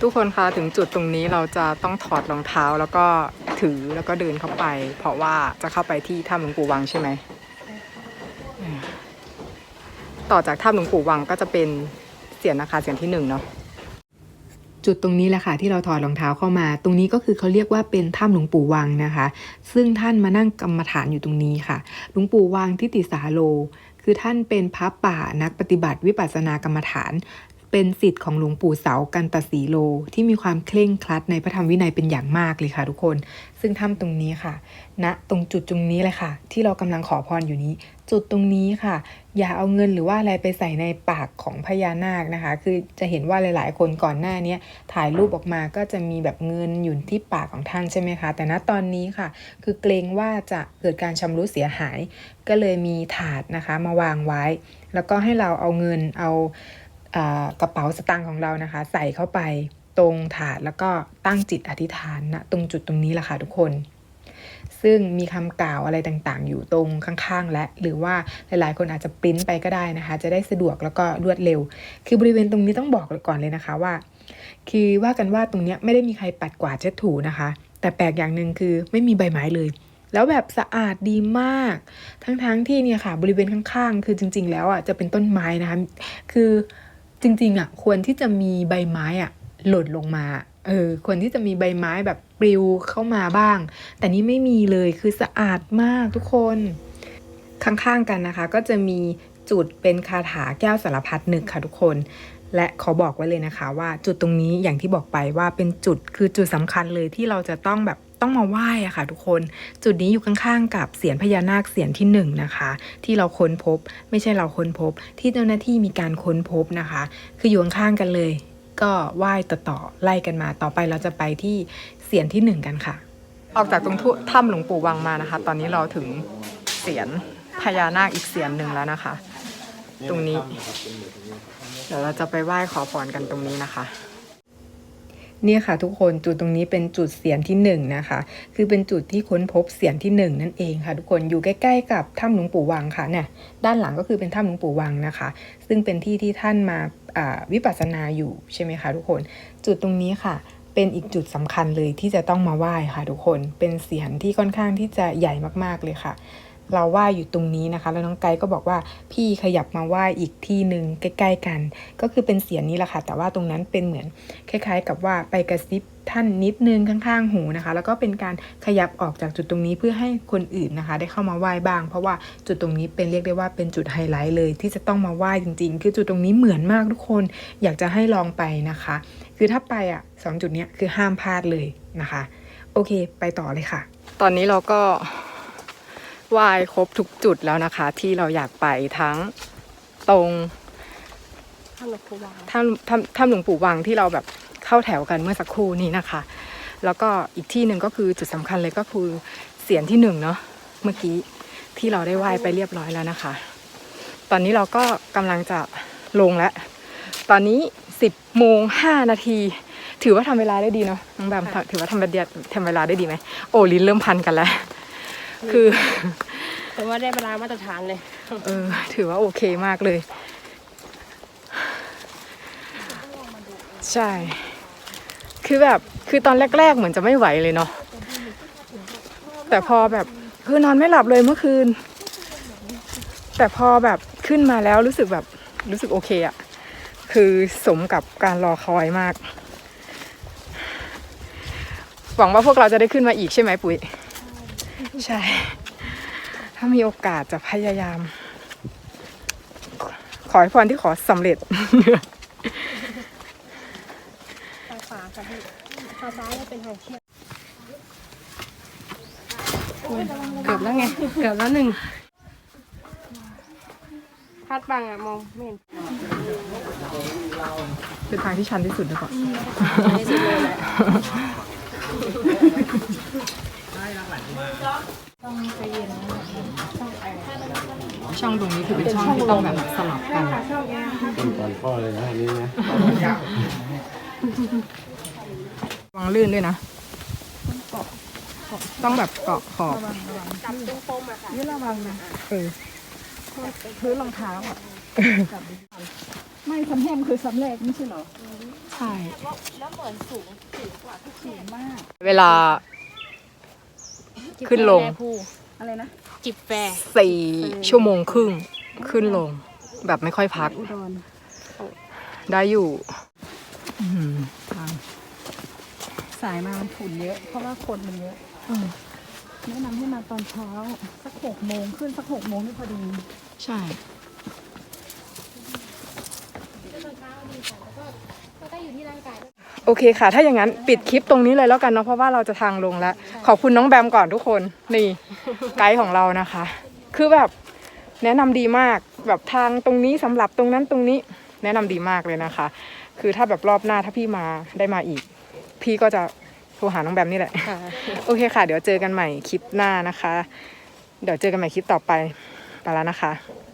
ทุกคนคะถึงจุดตรงนี้เราจะต้องถอดรองเท้าแล้วก็ถือแล้วก็เดินเข้าไป เพราะว่าจะเข้าไปที่ถ้ำหลวงปู่วังใช่ไหมอืมต่อจากถ้ำหลวงปู่วังก็จะเป็นเสียนนะคะเสียนที่หนึ่งเนาะจุดตรงนี้แหละค่ะที่เราถอดรองเท้าเข้ามา ตรงนี้ก็คือเขาเรียกว่าเป็นถ้ำหลวงปู่วังนะคะ ซึ่งท่านมานั่งกรรมฐานอยู่ตรงนี้ค่ะหลวงปู่วังทิติสาโล คือท่านเป็นพระป่านักปฏิบัติวิปัสสนากรรมฐาน เป็นสิทธิ์ของหลวงปู่เสากันตสีโล ที่มีความเคร่งครัดในพระธรรมวินัยเป็นอย่างมากเลยค่ะทุกคน ซึ่งถ้ำตรงนี้ค่ะณตรงจุดตรงนี้เลยค่ะ ที่เรากำลังขอพรอยู่นี้ จุดตรงนี้ค่ะ อย่าเอาเงินหรือว่าอะไรไปใส่ในปากของพญานาคนะคะ คือจะเห็นว่าหลายๆ คนก่อนหน้านี้ถ่ายรูปออกมาก็จะมีแบบเงินอยู่ที่ปากของท่านใช่ไหมคะ แต่ณตอนนี้ค่ะ คือเกรงว่าจะเกิดการชำรุดเสียหาย ก็เลยมีถาดนะคะมาวางไว้ แล้วก็ให้เราเอาเงินเอา กระเป๋าสตางค์ของเรานะคะ ใส่เข้าไปตรงถาดแล้วก็ตั้งจิตอธิษฐานณตรงจุดตรงนี้แหละค่ะทุกคน ซึ่งมีคำกล่าวอะไรต่างๆ อยู่ตรงข้างๆ และหรือว่าหลายๆ คนอาจจะปริ้นไปก็ได้นะคะ จะได้สะดวกแล้วก็รวดเร็ว คือบริเวณตรงนี้ต้องบอกก่อนเลยนะคะว่า คือว่ากันว่าตรงนี้ไม่ได้มีใครปัดกวาดเช็ดถูนะคะ แต่แปลกอย่างหนึ่งคือไม่มีใบไม้เลยแล้วแบบสะอาดดีมาก ทั้งๆที่เนี่ยค่ะ บริเวณข้างๆ คือจริง ๆ แล้วอะจะเป็นต้นไม้นะคะ คือ จริง ๆ อะ ควรที่จะมีใบไม้อะ หล่นลงมาเออควรที่จะมีใบไม้แบบปลิวเข้ามาบ้าง แต่นี่ไม่มีเลยคือสะอาดมากทุกคน ข้างๆกันนะคะ ก็จะมีจุดเป็นคาถาแก้วสารพัดนึกค่ะทุกคน และขอบอกไว้เลยนะคะ ว่าจุดตรงนี้อย่างที่บอกไปว่าเป็นจุดคือจุดสำคัญเลยที่เราจะต้องแบบ ต้องมาไหว้อะค่ะ ทุกคนจุดนี้อยู่ข้างๆ กับเสียนพญานาคเสียนที่หนึ่งนะคะ ที่เราค้นพบ ไม่ใช่เราค้นพบ ที่เจ้าหน้าที่มีการค้นพบนะคะ คืออยู่ข้างๆกันเลย ก็ไหว้ต่อๆไล่กันมาต่อไปเราจะไปที่เสียนที่หนึ่งกันค่ะ ออกจากตรงถ้ำหลวงปู่วังมานะคะ ตอนนี้เราถึงเสียนพญานาคอีกเสียนหนึ่งแล้วนะคะ ตรงนี้ เดี๋ยวเราจะไปไหว้ขอพรกันตรงนี้นะคะ เนี่ยค่ะทุกคนจุดตรงนี้เป็นจุดเสียนที่หนึ่งนะคะ คือเป็นจุดที่ค้นพบเสียนที่หนึ่งนั่นเองค่ะ ทุกคนอยู่ใกล้ ๆ กับถ้ำหลวงปู่วังค่ะเนี่ยด้านหลังก็คือเป็นถ้ำหลวงปู่วังนะคะ ซึ่งเป็นที่ที่ท่านมาอ่าวิปัสสนาอยู่ใช่ไหมคะทุกคน จุดตรงนี้ค่ะเป็นอีกจุดสำคัญเลยที่จะต้องมาไหว้ค่ะทุกคนเป็นเสียนที่ค่อนข้างที่จะใหญ่มากๆเลยค่ะ เราไหว้อยู่ตรงนี้นะคะ แล้วน้องไกด์ก็บอกว่าพี่ขยับมาไหว้อีกที่หนึ่งใกล้ ๆ กัน ก็คือเป็นเสียงนี้แหละค่ะ แต่ว่าตรงนั้นเป็นเหมือนคล้าย ๆ กับว่าไปกระซิบท่านนิดนึงข้างๆหูนะคะ แล้วก็เป็นการขยับออกจากจุดตรงนี้เพื่อให้คนอื่นนะคะ ได้เข้ามาไหว้บ้าง เพราะว่าจุดตรงนี้เป็นเรียกได้ว่าเป็นจุดไฮไลท์เลย ที่จะต้องมาไหว้จริง ๆ คือจุดตรงนี้เหมือนมากทุกคน อยากจะให้ลองไปนะคะ คือถ้าไปอะสองจุดเนี้ยคือห้ามพลาดเลยนะคะ โอเค ไปต่อเลยค่ะ ตอนนี้เราก็ ไหว้ครบทุกจุดแล้วนะคะ ที่เราอยากไปทั้งตรงถ้าหลวงปู่วังถ้ำถ้ำถ้ำหลวงปู่วังที่เราแบบเข้าแถวกันเมื่อสักครู่นี้นะคะ แล้วก็อีกที่หนึ่งก็คือจุดสำคัญเลยก็คือเสียงที่หนึ่งเนาะเมื่อกี้ที่เราได้ไหว้ไปเรียบร้อยแล้วนะคะ ตอนนี้เราก็กำลังจะลงแล้วตอนนี้สิบโมงห้านาทีถือว่าทำเวลาได้ดีเนาะน้องแบมถือว่าทำเวลาทำเวลาได้ดีไหมโอ้ลิ้นเริ่มพันกันแล้ว คือแต่ว่าได้เวลามาตรฐานเลย เออ ถือว่าโอเคมากเลย ใช่ คือแบบ คือตอนแรก ๆ เหมือนจะไม่ไหวเลยเนาะ แต่พอแบบคือนอนไม่หลับเลยเมื่อคืน แต่พอแบบขึ้นมาแล้วรู้สึกแบบรู้สึกโอเคอะคือสมกับการรอคอยมาก หวังว่าพวกเราจะได้ขึ้นมาอีกใช่ไหมปุ๋ย ใช่ ถ้ามีโอกาสจะพยายาม ขอให้พรที่ขอสำเร็จทางขวาค่ะพี่ทางซ้ายจะเป็นทางเชือกเกือบแล้วไง เกือบแล้วหนึ่งพลาดบังอะมองไม่เห็นเป็นทางที่ชันที่สุดหรือเปล่าที่สุดเลยแหละ ช่องตรงนี้คือเป็นช่องที่ต้องแบบสลับกันต้นก่อนพ่อเลยนะอันนี้นะวางลื่นด้วยนะ ต้องแบบเกาะขอบจับตรงปมอะค่ะนี่ระวังนะเออพื้นรองเท้าอะไม่สำแหมคือสำเร็จไม่ใช่เหรอช่ แล้วเหมือนสูงสูงกว่าทุกสูงมาก เวลา ขึ้นลงอะไรนะจิบแฟร์สี่ชั่วโมงครึ่งขึ้นลง แบบไม่ค่อยพัก อุดรได้อยู่อืมสายมามันฝุ่นเยอะ เพราะว่าคนมันเยอะอืมแนะนำให้มาตอนเช้าสักหกโมงขึ้นสักหกโมงนี่พอดี ใช่ อเคค่ะ ถ้าอย่างนั้นปิดคลิปตรงนี้เลยแล้วกันเนาะเพราะว่าเราจะทางลงแล้ว ขอบคุณน้องแบมก่อนทุกคนนี่ไกด์ของเรานะคะ คือแบบแนะนำดีมากแบบทางตรงนี้สำหรับตรงนั้นตรงนี้แนะนำดีมากเลยนะคะ คือถ้าแบบรอบหน้าถ้าพี่มาได้มาอีก พี่ก็จะโทรหาน้องแบมนี่แหละโอเคค่ะ เดี๋ยวเจอกันใหม่คลิปหน้านะคะ เดี๋ยวเจอกันใหม่คลิปต่อไปไปแล้วนะคะค